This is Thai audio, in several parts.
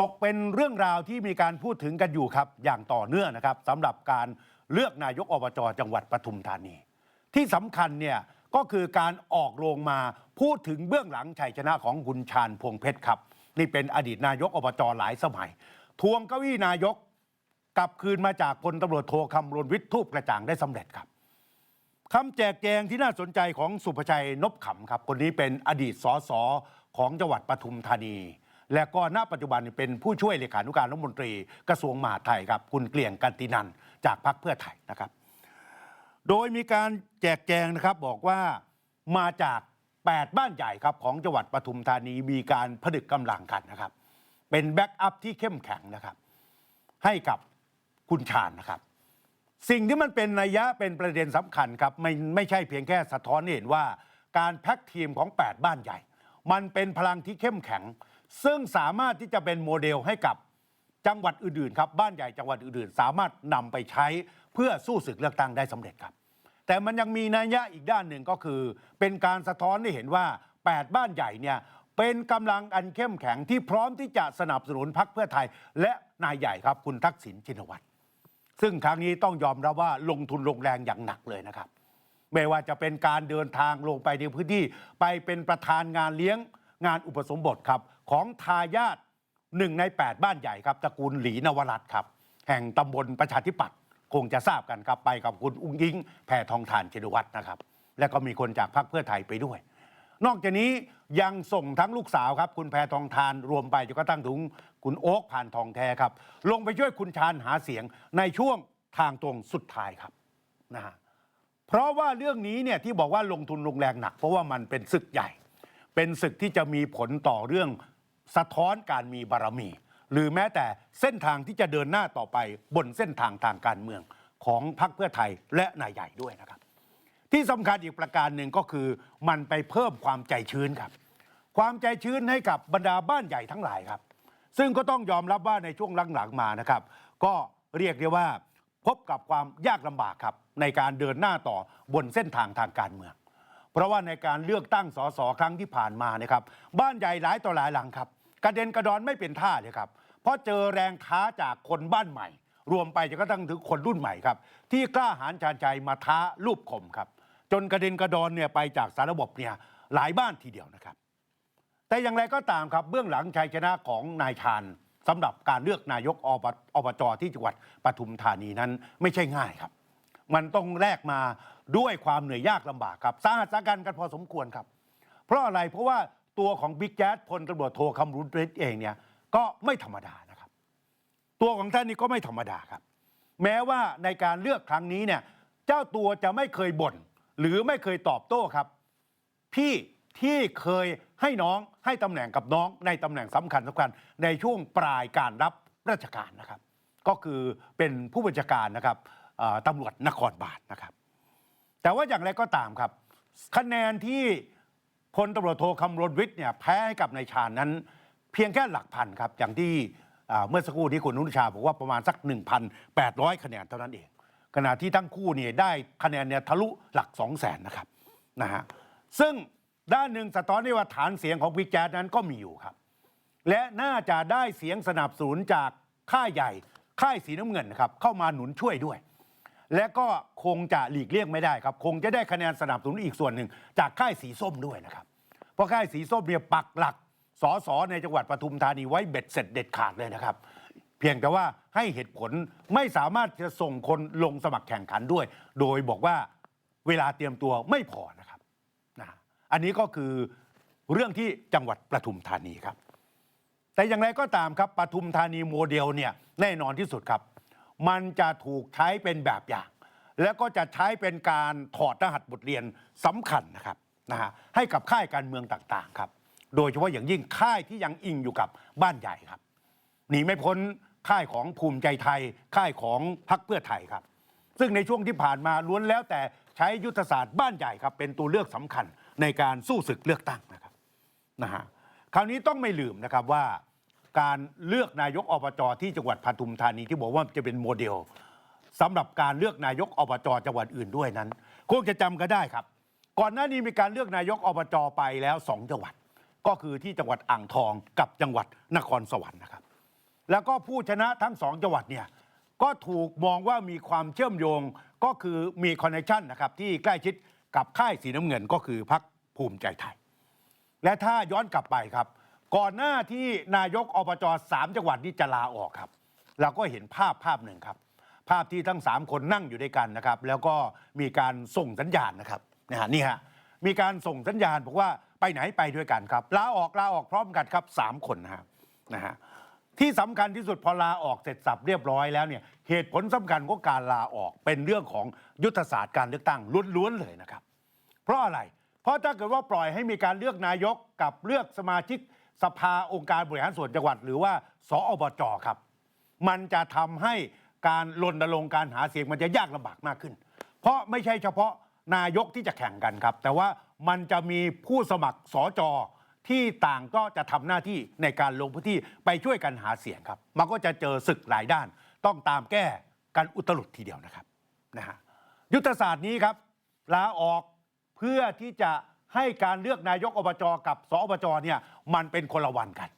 ตกเป็นเรื่องราวที่มีการพูดถึงกันอยู่ครับ อย่างต่อเนื่องนะครับสำหรับการเลือกนายกอบจจังหวัดปทุมธานี ที่สำคัญเนี่ยก็คือการออกโรงมาพูดถึงเบื้องหลังชัยชนะของคุณชาญพวงเพชรครับ นี่เป็นอดีตนายกอบจหลายสมัย ทวงเก้าอี้นายกกลับคืนมาจากพลตำรวจโทคำรณวิทย์ทูปกระจ่างได้สำเร็จครับคำแจกแจงที่น่าสนใจของสุภชัยนบขำครับ คนนี้เป็นอดีตสสของจังหวัดปทุมธานี และก็ณปัจจุบันเป็นผู้ช่วยเลขานุการรัฐมนตรีกระทรวงมหาดไทยครับคุณเกลียงกันตินันจากพรรคเพื่อไทยนะครับ โดยมีการแจกแจงนะครับบอกว่ามาจาก 8 บ้านใหญ่ครับของจังหวัดปทุมธานีมีการผนึกกำลังกันนะครับ เป็นแบ็กอัพที่เข้มแข็งนะครับ ให้กับคุณชาญนะครับ สิ่งที่มันเป็นนัยยะเป็นประเด็นสำคัญครับไม่ไม่ใช่เพียงแค่สะท้อนให้เห็นว่า การแพ็กทีมของ 8 บ้านใหญ่ มันเป็นพลังที่เข้มแข็ง ซึ่งสามารถที่จะเป็นโมเดลให้กับจังหวัดอื่นๆครับบ้านใหญ่จังหวัดอื่นๆ สามารถนำไปใช้เพื่อสู้ศึกเลือกตั้งได้สำเร็จครับ แต่มันยังมีนัยยะอีกด้านหนึ่งก็คือ เป็นการสะท้อนให้เห็นว่า 8 บ้านใหญ่เนี่ยเป็นกำลังอันเข้มแข็งที่พร้อมที่จะสนับสนุนพรรคเพื่อไทย และนายใหญ่ครับคุณทักษิณชินวัตร ซึ่งครั้งนี้ต้องยอมรับว่าลงทุนลงแรงอย่างหนักเลยนะครับ ไม่ว่าจะเป็นการเดินทางลงไปในพื้นที่ ไปเป็นประธานงานเลี้ยงงานอุปสมบทครับ ของทายาทหนึ่งใน 8 บ้านใหญ่ครับตระกูลหลีนวรัตน์ครับ แห่งตำบลประชาธิปัตย์คงจะทราบกันครับไปกับคุณอุ้งยิงแผ่ทองทานชินวัตนะครับ และก็มีคนจากพรรคเพื่อไทยไปด้วย นอกจากนี้ยังส่งทั้งลูกสาวครับ คุณแพทองทานรวมไปจนกระทั่งถึงคุณโอ๊คผ่านทองแท้ครับ ลงไปช่วยคุณชาญหาเสียงในช่วงทางตรงสุดท้ายครับนะฮะเพราะว่าเรื่องนี้เนี่ยที่บอกว่าลงทุนลงแรงหนัก เพราะว่ามันเป็นศึกใหญ่ เป็นศึกที่จะมีผลต่อเรื่อง สะท้อนการมีบารมี หรือแม้แต่เส้นทางที่จะเดินหน้าต่อไปบนเส้นทางทางการเมืองของพรรคเพื่อไทยและนายใหญ่ด้วยนะครับ ที่สำคัญอีกประการหนึ่งก็คือมันไปเพิ่มความใจชื้นครับ ความใจชื้นให้กับบรรดาบ้านใหญ่ทั้งหลายครับ ซึ่งก็ต้องยอมรับว่าในช่วงหลังๆมานะครับ ก็เรียกได้ว่าพบกับความยากลำบากครับในการเดินหน้าต่อบนเส้นทางทางการเมือง เพราะว่าในการเลือกตั้งสสครั้งที่ผ่านมานะครับ บ้านใหญ่หลายต่อหลายหลังครับ กระเด็นกระดอนไม่เป็นท่าเลยครับ เพราะเจอแรงท้าจากคนบ้านใหม่ รวมไปจนกระทั่งถึงคนรุ่นใหม่ครับ ที่กล้าหาญชาญชัยมาท้ารูปข่มครับ จนกระเด็นกระดอนเนี่ยไปจากสารระบบเนี่ยหลายบ้านทีเดียวนะครับ แต่อย่างไรก็ตามครับเบื้องหลังชัยชนะของนายชาญสำหรับการเลือกนายกอบอบจที่จังหวัดปทุมธานีนั้นไม่ใช่ง่ายครับ มันต้องแลกมาด้วยความเหนื่อยยากลำบากครับสาหัสสากันกันพอสมควรครับ เพราะอะไรเพราะว่า ตัวของบิ๊กแจ๊ดพลตำรวจโทคำรุนเรศเองเนี่ยก็ไม่ธรรมดานะครับ ตัวของท่านนี่ก็ไม่ธรรมดาครับ แม้ว่าในการเลือกครั้งนี้เนี่ยเจ้าตัวจะไม่เคยบ่น หรือไม่เคยตอบโต้ครับ พี่ที่เคยให้น้องให้ตำแหน่งกับน้องในตำแหน่งสำคัญสำคัญในช่วงปลายการรับราชการนะครับ ก็คือเป็นผู้บัญชาการนะครับตำรวจนครบาลนะครับ แต่ว่าอย่างไรก็ตามครับ คะแนนที่ พลตำรวจโทคำรณวิทย์เนี่ยแพ้ให้กับนายชาญนั้น เพียงแค่หลักพันครับ อย่างที่เมื่อสักครู่ที่คุณนุชชาบอกว่าประมาณสัก 1,800 คะแนนเท่านั้นเอง ขณะที่ทั้งคู่เนี่ยได้คะแนนเนี่ยทะลุหลัก 2 0 0แสนนะครับนะฮะซึ่งด้านหนึ่งสะท้อนได้ว่าฐานเสียงของวิจ๊ดนั้นก็มีอยู่ครับ และน่าจะได้เสียงสนับสนุนจากค่ายใหญ่ค่ายสีน้ำเงินนะครับเข้ามาหนุนช่วยด้วย และก็คงจะหลีกเลี่ยงไม่ได้ครับ คงจะได้คะแนนสนับสนุนอีกส่วนหนึ่ง จากค่ายสีส้มด้วยนะครับ เพราะค่ายสีส้มเนี่ยปักหลักสอสอในจังหวัดปทุมธานีไว้เบ็ดเสร็จเด็ดขาดเลยนะครับ เพียงแต่ว่าให้เหตุผลไม่สามารถจะส่งคนลงสมัครแข่งขันด้วย โดยบอกว่าเวลาเตรียมตัวไม่พอนะครับนะอันนี้ก็คือเรื่องที่จังหวัดปทุมธานีครับ แต่อย่างไรก็ตามครับปทุมธานีโมเดลเนี่ยแน่นอนที่สุดครับ มันจะถูกใช้เป็นแบบอย่าง แล้วก็จะใช้เป็นการถอดรหัสบทเรียนสำคัญนะครับนะฮะให้กับค่ายการเมืองต่างๆครับ โดยเฉพาะอย่างยิ่งค่ายที่ยังอิงอยู่กับบ้านใหญ่ครับหนีไม่พ้นค่ายของภูมิใจไทย ค่ายของพรรคเพื่อไทยครับ ซึ่งในช่วงที่ผ่านมาล้วนแล้วแต่ใช้ยุทธศาสตร์บ้านใหญ่ครับ เป็นตัวเลือกสำคัญในการสู้ศึกเลือกตั้งนะครับนะฮะคราวนี้ต้องไม่ลืมนะครับว่า การเลือกนายกอบจที่จังหวัดปทุมธานีที่บอกว่าจะเป็นโมเดลสำหรับการเลือกนายกอบจจังหวัดอื่นด้วยนั้น คงจะจำกันได้ครับ ก่อนหน้านี้มีการเลือกนายกอบจไปแล้วสองจังหวัด ก็คือที่จังหวัดอ่างทองกับจังหวัดนครสวรรค์นะครับ แล้วก็ผู้ชนะทั้งสองจังหวัดเนี่ยก็ถูกมองว่ามีความเชื่อมโยงก็คือมีคอนเนคชันนะครับที่ใกล้ชิดกับค่ายสีน้ำเงินก็คือพักภูมิใจไทย และถ้าย้อนกลับไปครับ ก่อนหน้าที่นายกอบจสามจังหวัดนี้จะลาออกครับ เราก็เห็นภาพภาพหนึ่งครับ ภาพที่ทั้ง 3 คนนั่งอยู่ด้วยกันนะครับ แล้วก็มีการส่งสัญญาณนะครับนะฮะนี่ฮะมีการส่งสัญญาณบอกว่าไปไหนไปด้วยกันครับลาออกลาออกพร้อมกันครับสามคนนะครับนะฮะที่สำคัญที่สุดพอลาออกเสร็จสับเรียบร้อยแล้วเนี่ยเหตุผลสำคัญของการลาออกเป็นเรื่องของยุทธศาสตร์การเลือกตั้งล้วนๆเลยนะครับ เพราะอะไร เพราะถ้าเกิดว่าปล่อยให้มีการเลือกนายกกับเลือกสมาชิก สภาองค์การบริหารส่วนจังหวัด หรือว่าสอบจครับ มันจะทำให้การรณรงค์การหาเสียงมันจะยากลำบากมากขึ้น เพราะไม่ใช่เฉพาะนายกที่จะแข่งกันครับ แต่ว่ามันจะมีผู้สมัครสอจอที่ต่างก็จะทำหน้าที่ในการลงพื้นที่ไปช่วยกันหาเสียงครับ มันก็จะเจอศึกหลายด้าน ต้องตามแก้กันอุตลุดทีเดียวนะครับนะฮะยุทธศาสตร์นี้ครับลาออกเพื่อที่จะ ให้การเลือกนายกอบจกับสอบจเนี่ยมันเป็นคนละวันกัน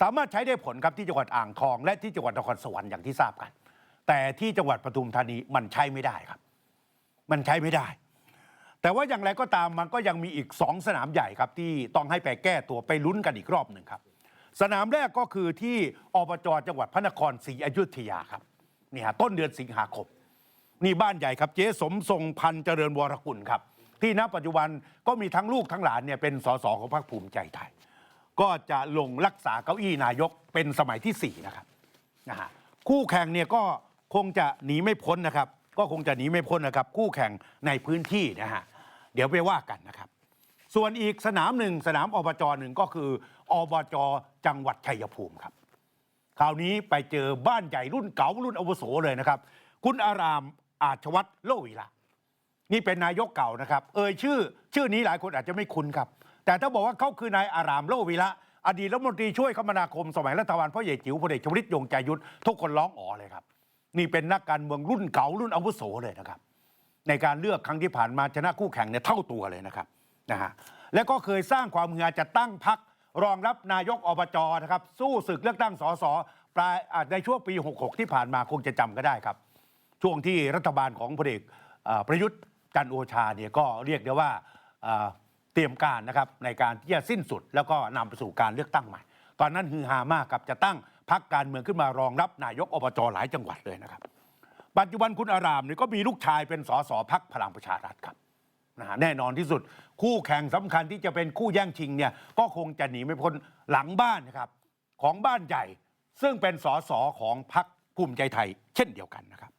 สามารถใช้ได้ผลครับที่จังหวัดอ่างทอง และที่จังหวัดนครสวรรค์อย่างที่ทราบกัน แต่ที่จังหวัดปทุมธานีมันใช้ไม่ได้ครับ มันใช้ไม่ได้ แต่ว่าอย่างไรก็ตามมันก็ยังมีอีกสองสนามใหญ่ครับที่ต้องให้ไปแก้ตัวไปลุ้นกันอีกรอบหนึ่งครับ สนามแรกก็คือที่อบจจังหวัดพระนครศรีอยุธยาครับนี่ฮะต้นเดือนสิงหาคมนี่บ้านใหญ่ครับเจ๊สมทรงพันเจริญวรกุลครับ ที่ณปัจจุบันก็มีทั้งลูกทั้งหลานเนี่ยเป็นสสของพรรคภูมิใจไทย ก็จะลงรักษาเก้าอี้นายกเป็นสมัยที่ 4 นะครับนะฮะคู่แข่งเนี่ยก็คงจะหนีไม่พ้นนะครับ ก็คงจะหนีไม่พ้นนะครับ คู่แข่งในพื้นที่นะฮะเดี๋ยวไปว่ากันนะครับ ส่วนอีกสนามหนึ่งสนามอบจหนึ่งก็คืออบจจังหวัดชัยภูมิครับคราวนี้ไปเจอบ้านใหญ่รุ่นเก่ารุ่นอวโสเลยนะครับ คุณอารามอาชวัตรโลวิละ นี่เป็นนายกเก่านะครับ เอ่ยชื่อ ชื่อนี้หลายคนอาจจะไม่คุ้นครับ แต่ถ้าบอกว่าเขาคือนายอารามโลวิละอดีตรัฐมนตรีช่วยคมนาคมสมัยรัฐบาลพ่อใหญ่จิ๋วพลเอกชวลิตยงใจยุทธทุกคนร้องอ๋อเลยครับ นี่เป็นนักการเมืองรุ่นเก่ารุ่นอาวุโสเลยนะครับ ในการเลือกครั้งที่ผ่านมาชนะคู่แข่งเนี่ยเท่าตัวเลยนะครับนะฮะและก็เคยสร้างความเหือจะตั้งพักรองรับนายกอบจนะครับ สู้ศึกเลือกตั้งสสปลายอ่าในช่วงปี 66 ที่ผ่านมาคงจะจำก็ได้ครับ ช่วงที่รัฐบาลของพลเอกประยุทธ์ จันทร์โอชาเนี่ยก็เรียกได้ว่าเตรียมการนะครับในการที่จะสิ้นสุด แล้วก็นำไปสู่การเลือกตั้งใหม่ ตอนนั้นฮือฮามากครับจะตั้งพักการเมืองขึ้นมารองรับนายกอบจหลายจังหวัดเลยนะครับ ปัจจุบันคุณอารามเนี่ยก็มีลูกชายเป็นสสพักพลังประชารัฐครับนะแน่นอนที่สุด คู่แข่งสำคัญที่จะเป็นคู่แย่งชิงเนี่ยก็คงจะหนีไม่พ้นหลังบ้านนะครับของบ้านใหญ่ ซึ่งเป็นสสของพักภูมิใจไทย เช่นเดียวกันนะครับ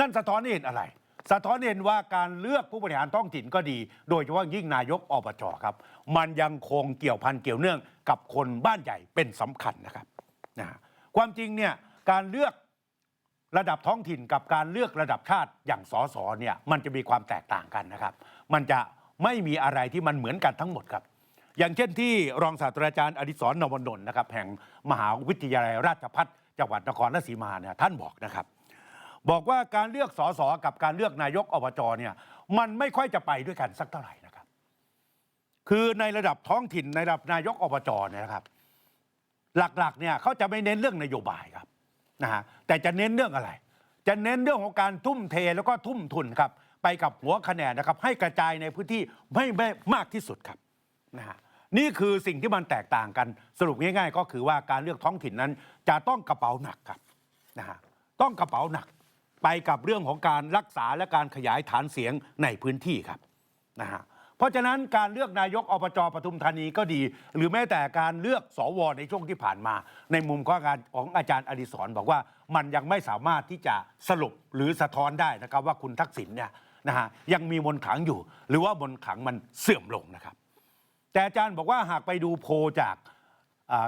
นั่นสะท้อนให้เห็นอะไร สะท้อนให้เห็นว่าการเลือกผู้บริหารท้องถิ่นก็ดี โดยเฉพาะยิ่งนายกอบจครับ มันยังคงเกี่ยวพันเกี่ยวเนื่องกับคนบ้านใหญ่เป็นสำคัญนะครับนะฮะความจริงเนี่ยการเลือกระดับท้องถิ่นกับการเลือกระดับชาติอย่างสสเนี่ยมันจะมีความแตกต่างกันนะครับ มันจะไม่มีอะไรที่มันเหมือนกันทั้งหมดครับ อย่างเช่นที่รองศาสตราจารย์อดิศรนวนนท์นะครับแห่งมหาวิทยาลัยราชภัฏจังหวัดนครราชสีมาเนี่ยท่านบอกนะครับ บอกว่าการเลือกสสกับการเลือกนายกอบจเนี่ยมันไม่ค่อยจะไปด้วยกันสักเท่าไหร่นะครับ คือในระดับท้องถิ่นในระดับนายกอบจเนี่ยนะครับ หลักๆเนี่ยเขาจะไม่เน้นเรื่องนโยบายครับนะฮะแต่จะเน้นเรื่องอะไร จะเน้นเรื่องของการทุ่มเทแล้วก็ทุ่มทุนครับ ไปกับหัวคะแนนนะครับ ให้กระจายในพื้นที่ไม่ไม่มากที่สุดครับนะฮะนี่คือสิ่งที่มันแตกต่างกันสรุปง่าย ๆ ก็คือว่าการเลือกท้องถิ่นนั้น จะต้องกระเป๋าหนักครับนะฮะต้องกระเป๋าหนัก ไปกับเรื่องของการรักษาและการขยายฐานเสียงในพื้นที่ครับนะฮะเพราะฉะนั้นการเลือกนายกอบจปทุมธานีก็ดี หรือแม้แต่การเลือกสวในช่วงที่ผ่านมา ในมุมของการของอาจารย์อดิศรบอกว่ามันยังไม่สามารถที่จะสรุปหรือสะท้อนได้นะครับว่าคุณทักษิณเนี่ยนะฮะยังมีมนขังอยู่ หรือว่ามนขังมันเสื่อมลงนะครับ แต่อาจารย์บอกว่าหากไปดูโพจาก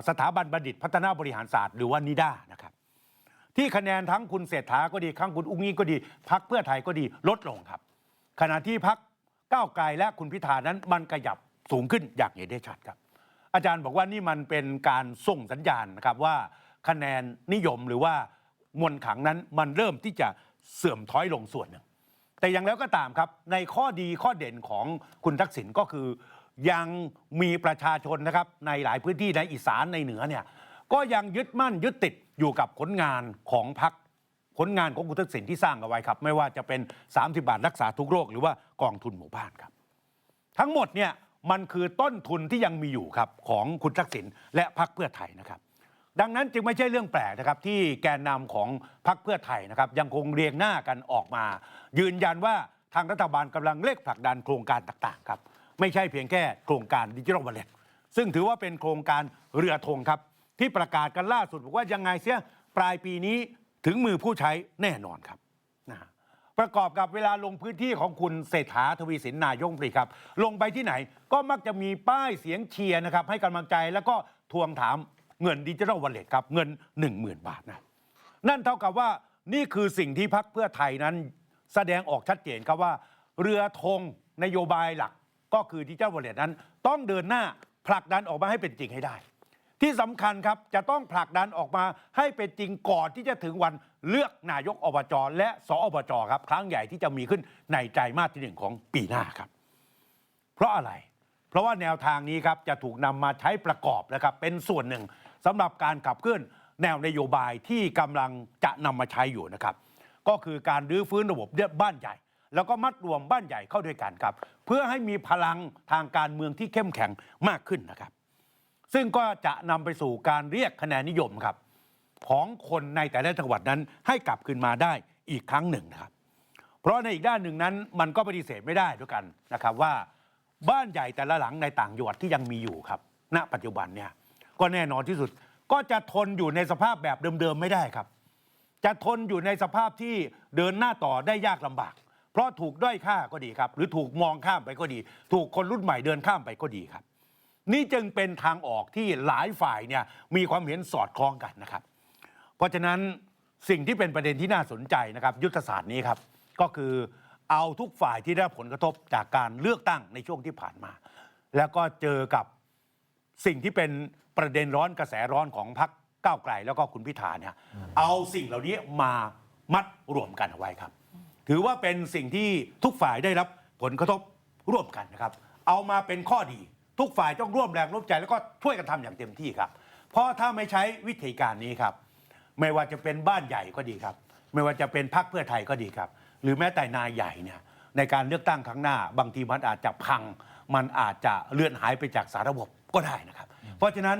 สถาบันบัณฑิตพัฒนาบริหารศาสตร์ หรือว่านิด้านะครับ ที่คะแนนทั้งคุณเศรษฐาก็ดีทั้งคุณอุ้งอิงก็ดีพักเพื่อไทยก็ดีลดลงครับ ขณะที่พักก้าวไกลและคุณพิธานั้นมันขยับสูงขึ้นอย่างเห็นได้ชัดครับ อาจารย์บอกว่านี่มันเป็นการส่งสัญญาณนะครับว่าคะแนนนิยมหรือว่ามวลขังนั้นมันเริ่มที่จะเสื่อมถอยลงส่วนหนึ่งแต่อย่างแล้วก็ตามครับในข้อดีข้อเด่นของคุณทักษิณก็คือ ยังมีประชาชนนะครับในหลายพื้นที่ในอีสานในเหนือเนี่ยก็ยังยึดมั่นยึดติด อยู่กับผลงานของพักผลงานของคุณทักษิณที่สร้างเอาไว้ครับ ไม่ว่าจะเป็น 30 บาทรักษาทุกโรคหรือว่ากองทุนหมู่บ้านครับ ทั้งหมดเนี่ยมันคือต้นทุนที่ยังมีอยู่ครับของคุณทักษิณและพรรคเพื่อไทยนะครับ ดังนั้นจึงไม่ใช่เรื่องแปลกนะครับ ที่แกนนำของพรรคเพื่อไทยนะครับ ยังคงเรียงหน้ากันออกมา ยืนยันว่าทางรัฐบาลกำลังเร่งผลักดันโครงการต่างๆครับไม่ใช่เพียงแค่โครงการดิจิทัลวอลเล็ตซึ่งถือว่าเป็นโครงการเรือธงครับ ที่ประกาศกันล่าสุดบอกว่ายังไงเสียปลายปีนี้ถึงมือผู้ใช้แน่นอนครับนะฮะประกอบกับเวลาลงพื้นที่ของคุณเศรษฐาทวีสินนายกรัฐมนตรีครับ ลงไปที่ไหนก็มักจะมีป้ายเสียงเชียร์นะครับ ให้กำลังใจแล้วก็ทวงถามเงินดิจิทัลวอลเล็ตครับ เงิน 1 0,000 บาทนะนั่นเท่ากับว่านี่คือสิ่งที่พักเพื่อไทยนั้น แสดงออกชัดเจนครับว่า เรือธงนโยบายหลัก ก็คือดิจิทัลวอลเล็ตนั้น ต้องเดินหน้าผลักดันออกมาให้เป็นจริงให้ได้ ที่สำคัญครับจะต้องผลักดันออกมาให้เป็นจริงก่อนที่จะถึงวันเลือกนายกอบจและสอบจครับครั้งใหญ่ที่จะมีขึ้นในไตรมาสที่หนึ่งของปีหน้าครับ เพราะอะไร เพราะว่าแนวทางนี้ครับจะถูกนำมาใช้ประกอบนะครับเป็นส่วนหนึ่งสำหรับการขับเคลื่อนแนวนโยบายที่กำลังจะนำมาใช้อยู่นะครับ ก็คือการรื้อฟื้นระบบบ้านใหญ่ แล้วก็มัดรวมบ้านใหญ่เข้าด้วยกันครับ เพื่อให้มีพลังทางการเมืองที่เข้มแข็งมากขึ้นนะครับ ซึ่งก็จะนำไปสู่การเรียกคะแนนนิยมครับ ของคนในแต่ละจังหวัดนั้นให้กลับคืนมาได้อีกครั้งหนึ่งนะครับ เพราะในอีกด้านหนึ่งนั้นมันก็ปฏิเสธไม่ได้ด้วยกันนะครับว่าบ้านใหญ่แต่ละหลังในต่างจังหวัดที่ยังมีอยู่ครับ ณ ปัจจุบันเนี่ยก็แน่นอนที่สุดก็จะทนอยู่ในสภาพแบบเดิมๆไม่ได้ครับ จะทนอยู่ในสภาพที่เดินหน้าต่อได้ยากลำบาก เพราะถูกด้อยค่าก็ดีครับ หรือถูกมองข้ามไปก็ดี ถูกคนรุ่นใหม่เดินข้ามไปก็ดีครับ นี่จึงเป็นทางออกที่หลายฝ่ายเนี่ยมีความเห็นสอดคล้องกันนะครับ เพราะฉะนั้นสิ่งที่เป็นประเด็นที่น่าสนใจนะครับ ยุทธศาสตร์นี้ครับ ก็คือเอาทุกฝ่ายที่ได้ผลกระทบจากการเลือกตั้งในช่วงที่ผ่านมา แล้วก็เจอกับสิ่งที่เป็นประเด็นร้อนกระแสร้อนของพรรคก้าวไกลแล้วก็คุณพิธาเนี่ยเอาสิ่งเหล่านี้มามัดรวมกันเอาไว้ครับ ถือว่าเป็นสิ่งที่ทุกฝ่ายได้รับผลกระทบร่วมกันนะครับ เอามาเป็นข้อดี ทุกฝ่ายต้องร่วมแรงร่วมใจแล้วก็ช่วยกันทำอย่างเต็มที่ครับ เพราะถ้าไม่ใช้วิธีการนี้ครับ ไม่ว่าจะเป็นบ้านใหญ่ก็ดีครับ ไม่ว่าจะเป็นพรรคเพื่อไทยก็ดีครับ หรือแม้แต่นายใหญ่เนี่ยในการเลือกตั้งครั้งหน้า บางทีมันอาจจะพัง มันอาจจะเลื่อนหายไปจากสารระบบก็ได้นะครับ เพราะฉะนั้น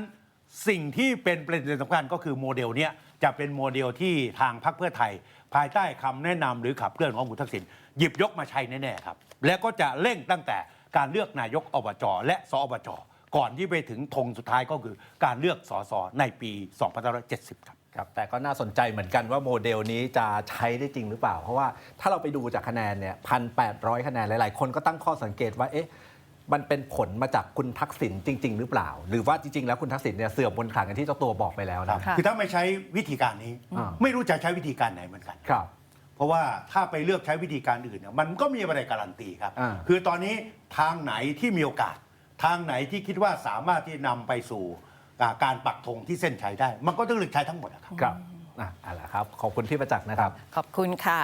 สิ่งที่เป็นประเด็นสำคัญก็คือโมเดลเนี้ยจะเป็นโมเดลที่ทางพรรคเพื่อไทย ภายใต้คำแนะนำหรือขับเคลื่อนของคุณทักษิณหยิบยกมาใช้แน่ๆครับ และก็จะเร่งตั้งแต่ การเลือกนายกอบจและสอบจก่อนที่ไปถึงธงสุดท้ายก็คือการเลือกสสในปี2570ครับ ครับแต่ก็น่าสนใจเหมือนกันว่าโมเดลนี้จะใช้ได้จริงหรือเปล่า เพราะว่าถ้าเราไปดูจากคะแนนเนี่ยพันแปดร้อยคะแนนหลาย ๆ คนก็ตั้งข้อสังเกตว่าเอ๊ะมันเป็นผลมาจากคุณทักษิณจริง ๆ หรือเปล่า หรือว่าจริง ๆ แล้วคุณทักษิณเนี่ยเสื่อมบนขลังกันที่เจ้าตัวบอกไปแล้วนะ ค่ะ คือถ้าไม่ใช้วิธีการนี้ อ่า ไม่รู้จะใช้วิธีการไหนเหมือนกัน ครับ เพราะว่าถ้าไปเลือกใช้วิธีการอื่นเนี่ยมันก็มีอะไรการันตีครับ อ่า คือตอนนี้ทางไหนที่มีโอกาส ทางไหนที่คิดว่าสามารถที่นำไปสู่อ่าการปักธงที่เส้นชัยได้ มันก็ต้องเลือกใช้ทั้งหมดอะครับ ครับอะเอาละครับ ขอบคุณพี่ประจักษ์นะครับ ขอบคุณค่ะ